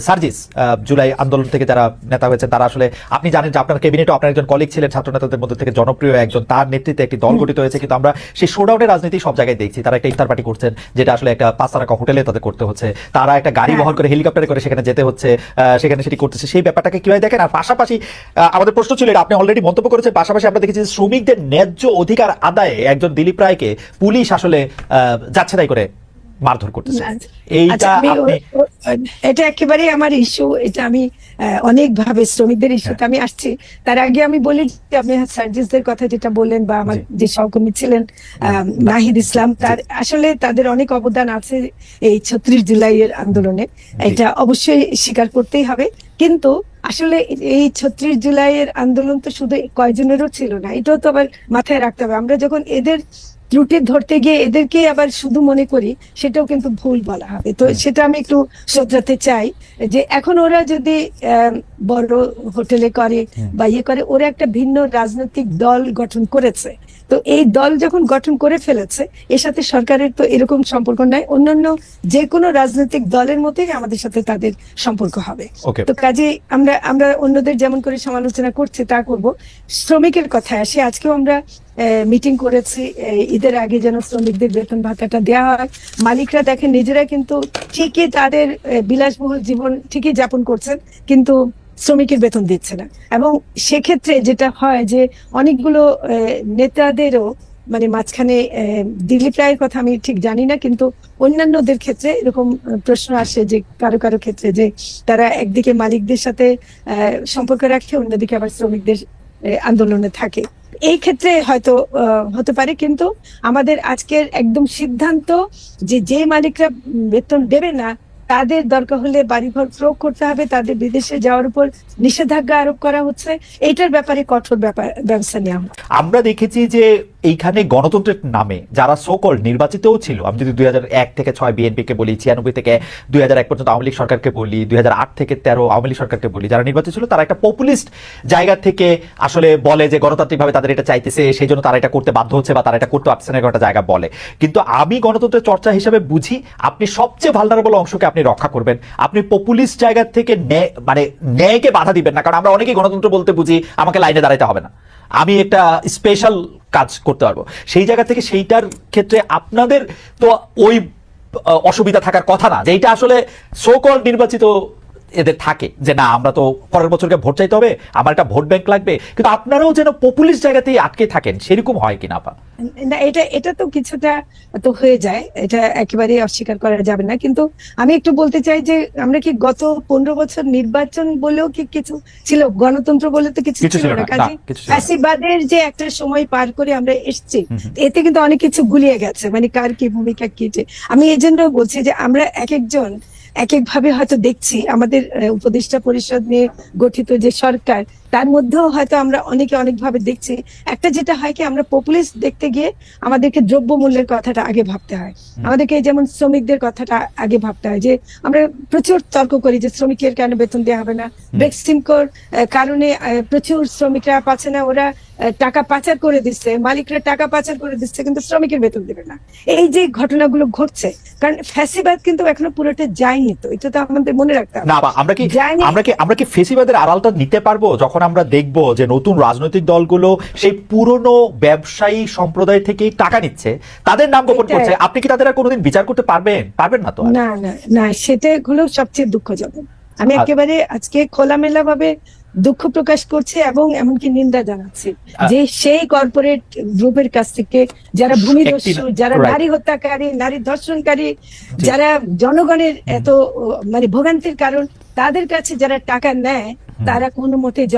সার্জিস জুলাই আন্দোলন থেকে যারা নেতা হয়েছে তারা আসলে আপনি জানেন যে আপনার ক্যাবিনেটও আপনার একজন কলিগ ছিলেন ছাত্র নেতাদের মধ্যে থেকে জনপ্রিয় একজন তার নেতৃত্বে একটি দল গঠিত হয়েছে কিন্তু আমরা সেই শোডাউনের রাজনীতি সব জায়গায় দেখছি। তারা একটা ইফতার পার্টি করছেন যেটা আসলে একটা পাঁচ তারকা হোটেলে তাদের করতে হচ্ছে। তারা একটা গাড়ি হ্যাঁ। বহন করে হেলিকপ্টারে করে সেখানে যেতে হচ্ছে সেখানে সেটি করতেছে। সেই ব্যাপারটাকে কীভাবে দেখেন? আর পাশাপাশি আহ, আমাদের প্রশ্ন ছিল এটা আপনি অলরেডি মন্তব্য করেছেন পাশাপাশি আমরা দেখেছি যে শ্রমিকদের ন্যায্য অধিকার আদায়ে একজন দিলীপ রায়কে পুলিশ আসলে আহ, যাচ্ছে তাই করে। মারধর করতেছে। এইটা আচ্ছা, আপনি ও- ও- এটা একেবারে আমার ইস্যু এটা আমি অনেক ভাবে শ্রমিকদের ইস্যুতে হ্যাঁ। আমি আসছি। তার আগে আমি বলি যে আপনি সার্জিসদের কথা যেটা বললেন বা আমার যে সহকর্মী ছিলেন আহ, নাহিদ ইসলাম তার আসলে তাদের অনেক অবদান আছে এই ছত্রিশ জুলাইয়ের আন্দোলনে। এটা অবশ্যই স্বীকার করতেই হবে। কিন্তু আসলে এই ছত্রিশ জুলাইয়ের আন্দোলন তো শুধু কয়জনেরও ছিল না এটাও তো আবার মাথায় রাখতে হবে। আমরা যখন এদের ত্রুটি ধরতে গিয়ে এদেরকে আবার শুধু মনে করি সেটাও কিন্তু ভুল বলা হবে। তো সেটা আমি একটু শোধরাতে চাই যে এখন ওরা যদি আহ, বড় হোটেলে করে বা ইয়ে করে ওরা একটা ভিন্ন রাজনৈতিক দল গঠন করেছে। তো এই দল যখন গঠন করে ফেলেছে এর সাথে সরকারের তো এরকম সম্পর্ক নাই। অন্যান্য যে কোনো রাজনৈতিক দলের মতোই আমাদের সাথে তাদের সম্পর্ক হবে। তো কাজে আমরা আমরা অন্যদের যেমন করে সমালোচনা করছি তা করব। শ্রমিকের কথায় আসি আজকেও আমরা মিটিং করেছি ঈদের আগে যেন শ্রমিকদের বেতন ভাতাটা দেওয়া হয়। মালিকরা দেখেন নিজেরা কিন্তু ঠিকই তাদের বিলাসবহুল জীবন ঠিকই যাপন করছেন কিন্তু শ্রমিকের বেতন দিচ্ছে না। এবং সেক্ষেত্রে যেটা হয় যে অনেকগুলো নেতাদেরও মানে মাঝখানে দিলীপ রায়ের কথা আমি ঠিক জানি না, কিন্তু অন্যান্যদের ক্ষেত্রে এরকম প্রশ্ন আসে যে কারও কারও ক্ষেত্রে যে তারা একদিকে মালিকদের সাথে সম্পর্ক রাখে, অন্যদিকে আবার শ্রমিকদের আন্দোলনে থাকে। এই ক্ষেত্রে হয়তো হতে পারে, কিন্তু আমাদের আজকের একদম সিদ্ধান্ত যে যে মালিকরা বেতন দেবে না তাদের দরকার হলে বাড়িঘর প্রয়োগ করতে হবে, তাদের বিদেশে যাওয়ার উপর নিষেধাজ্ঞা আরোপ করা হচ্ছে। এটার ব্যাপারে কঠোর ব্যাপার ব্যবস্থা নেওয়া আমরা দেখেছি যে এইখানে গণতন্ত্রের নামে যারা সকল নির্বাচিতও ছিল, আমি যদি দুই থেকে ছয় বিএনপি কে বলি, ছিয়ানব্বই থেকে দুই পর্যন্ত আওয়ামী লীগ সরকারকে বলি, দুই থেকে তেরো আওয়ামী লীগ সরকারকে বলি, যারা নির্বাচিত ছিল তারা একটা পপুলিস্ট জায়গা থেকে আসলে বলে যে গণতান্ত্রিকভাবে তাদের এটা চাইতেছে, সেই জন্য তারা এটা করতে বাধ্য হচ্ছে বা তারা এটা করতে পারছে না একটা জায়গা বলে। কিন্তু আমি গণতন্ত্রের চর্চা হিসেবে বুঝি আপনি সবচেয়ে ভালনারেবল অংশকে আপনি রক্ষা করবেন। আপনি পপুলিস্ট জায়গা থেকে মানে ন্যায়কে বাধা দিবেন না, কারণ আমরা অনেকেই গণতন্ত্র বলতে বুঝি আমাকে লাইনে দাঁড়াইতে হবে না। আমি একটা স্পেশাল কাজ করতে পারব। সেই জায়গা থেকে সেইটার ক্ষেত্রে আপনাদের তো ওই অসুবিধা থাকার কথা না, যে এইটা আসলে সোকল নির্বাচিত এদের থাকে যে না আমরা তো পরের বছরকে ভোট চাইতে হবে আমার একটা ভোট ব্যাংক লাগবে। কিন্তু আপনারাও যেন পপুলিস্ট জায়গাতেই আটকে থাকেন সেরকম হয় কিনা আপা না এটা এটা তো কিছুটা তো হয়ে যায় এটা একেবারে অস্বীকার করা যাবে না। কিন্তু আমি একটু বলতে চাই যে আমরা কি গত পনেরো বছর নির্বাচন বলেও কি কিছু ছিল? গণতন্ত্র বলে তো কিছু ছিল না। কাজে। ফ্যাসিবাদের যে একটা সময় পার করে আমরা এসেছি। এতে কিন্তু অনেক কিছু গুলিয়ে গেছে। মানে কার কি ভূমিকা কি যে আমি এই জন্য বলছি যে আমরা এক একজন এক এক ভাবে হয়তো দেখছি আমাদের উপদেষ্টা পরিষদ নিয়ে গঠিত যে সরকার তার মধ্যেও হয়তো আমরা অনেকে অনেক ভাবে দেখছি। একটা যেটা হয় কি আমরা পপুলিস্ট দেখতে গিয়ে আমাদেরকে দ্রব্য মূল্যের কথাটা আগে ভাবতে হয়। আমাদেরকে যেমন শ্রমিকদের কথাটা আগে ভাবতে হয় যে আমরা প্রচুর তর্ক করি যে শ্রমিকের কেন বেতন দেওয়া হবে না। বেক্সিমকোর কারণে প্রচুর শ্রমিকরা পাচ্ছে না ওরা টাকা পাচার করে দিচ্ছে মালিকরা টাকা পাচার করে দিচ্ছে কিন্তু শ্রমিকের বেতন দেবে না। এই যে ঘটনাগুলো ঘটছে কারণ ফ্যাসিবাদ কিন্তু এখনও পুরোটা যায়নি। তো এটা তো আমাদের মনে রাখতে হবে। না আমরা কি আমরা কি আমরা কি ফেসিবাদের আড়ালটা নিতে পারব যখন আমরা দেখব যে নতুন রাজনৈতিক দলগুলো সেই পুরনো ব্যবসায়ী সম্প্রদায় থেকেই টাকা নিচ্ছে তাদের নাম গোপন করছে। আপনি কি তাদের আর কোনোদিন বিচার করতে পারবেন? পারবেন না তো না না না সেটা হলো সবচেয়ে দুঃখজনক। আমি একেবারে আজকে খোলামেলা ভাবে দুঃখ প্রকাশ করছে এবং এমনকি নিন্দা জানাচ্ছে যে সেই কর্পোরেট গ্রুপের কাছ থেকে যারা ভূমিদস্যু যারা নারী হত্যাকারী নারী ধর্ষণকারী যারা জনগণের এত মানে ভোগান্তির কারণ তাদের কাছে যারা টাকা নেয় তারা কোনো মতে